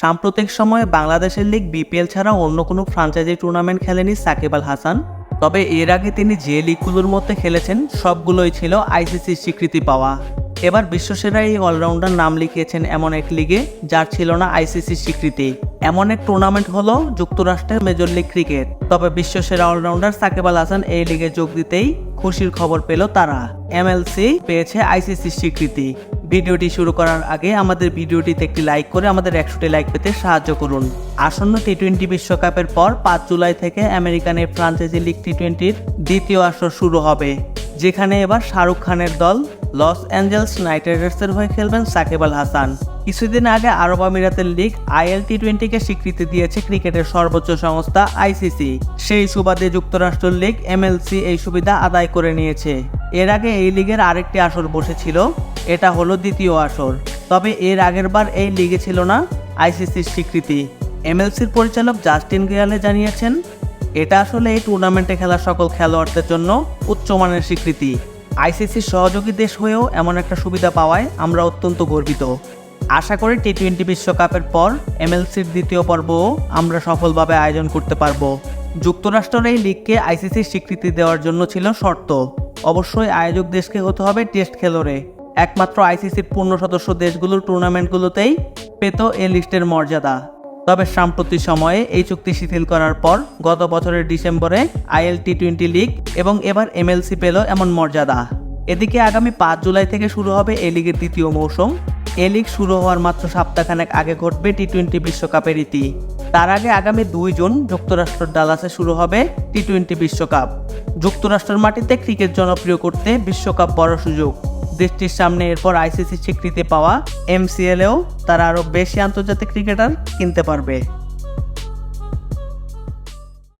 সাম্প্রতিক সময়ে বাংলাদেশের লিগ বিপিএল ছাড়া অন্য কোনো ফ্রাঞ্চাইজি টুর্নামেন্ট খেলেনি সাকিব আল হাসান। তবে এর আগে তিনি যে লিগগুলোর মধ্যে খেলেছেন, সবগুলোই ছিল আইসিসির স্বীকৃতি পাওয়া। এবার বিশ্বসেরা এই অলরাউন্ডার নাম লিখিয়েছেন এমন এক লিগে, যার ছিল না আইসিসির স্বীকৃতি। এমন এক টুর্নামেন্ট হলো যুক্তরাষ্ট্রের মেজর লিগ ক্রিকেট তবে বিশ্বসেরা অলরাউন্ডার সাকিব আল হাসান এই লিগে যোগ দিতেই খুশির খবর পেল তারা। এমএলসি পেয়েছে আইসিসির স্বীকৃতি। ভিডিওটি শুরু করার আগে আমাদের ভিডিওটিতে একটি লাইক করে আমাদের একশোটি লাইক পেতে সাহায্য করুন। আসন্ন টি টোয়েন্টি বিশ্বকাপের পর পাঁচ জুলাই থেকে আমেরিকান আমেরিকানের ফ্রাঞ্চাইজি লিগ টি টোয়েন্টির দ্বিতীয় আসর শুরু হবে, যেখানে এবার শাহরুখ খানের দল লস অ্যাঞ্জেলস নাইট রাইডার্সের হয়ে খেলবেন সাকিব আল হাসান। কিছুদিন আগে আরব আমিরাতের লিগ আইএল টি টোয়েন্টিকে স্বীকৃতি দিয়েছে ক্রিকেটের সর্বোচ্চ সংস্থা আইসিসি সেই সুবাদে যুক্তরাষ্ট্র লিগ এমএলসি এই সুবিধা আদায় করে নিয়েছে। এর আগে এই লিগের আরেকটি আসর বসেছিল এটা হলো দ্বিতীয় আসর। তবে এর আগের বার এই লিগে ছিল না আইসিসির স্বীকৃতি। এমএলসির পরিচালক জাস্টিন গিয়ালে জানিয়েছেন, এটা আসলে এই টুর্নামেন্টে খেলা সকল খেলোয়াড়দের জন্য উচ্চমানের স্বীকৃতি। আইসিসির সহযোগী দেশ হয়েও এমন একটা সুবিধা পাওয়ায় আমরা অত্যন্ত গর্বিত। আশা করি টি টোয়েন্টি বিশ্বকাপের পর এমএলসির দ্বিতীয় পর্বও আমরা সফলভাবে আয়োজন করতে পারব। যুক্তরাষ্ট্রের এই লিগকে আইসিসির স্বীকৃতি দেওয়ার জন্য ছিল শর্ত। অবশ্যই আয়োজক দেশকে হতে হবে টেস্ট খেলোরে একমাত্র আইসিসির পূর্ণ সদস্য দেশগুলোর টুর্নামেন্টগুলোতেই পেত এ লিস্টের মর্যাদা। তবে সাম্প্রতিক সময়ে এই চুক্তি শিথিল করার পর গত বছরের ডিসেম্বরে আইএল টি টোয়েন্টি লিগ এবং এবার এমএলসি পেল এমন মর্যাদা। এদিকে আগামী পাঁচ জুলাই থেকে শুরু হবে এ লিগের দ্বিতীয় মৌসুম। এ লিগ শুরু হওয়ার মাত্র সপ্তাহখানেক আগে ঘটবে টি টোয়েন্টি বিশ্বকাপের ইতি তার আগে আগামী দুই জুন যুক্তরাষ্ট্রের ডালাসে শুরু হবে টি টোয়েন্টি বিশ্বকাপ। যুক্তরাষ্ট্রের মাটিতে ক্রিকেট জনপ্রিয় করতে বিশ্বকাপ বড় সুযোগ। দেশটির সামনে এরপর আইসিসি স্বীকৃতি পাওয়া এমসিএলেও তারা আরও বেশি আন্তর্জাতিক ক্রিকেটার কিনতে পারবে।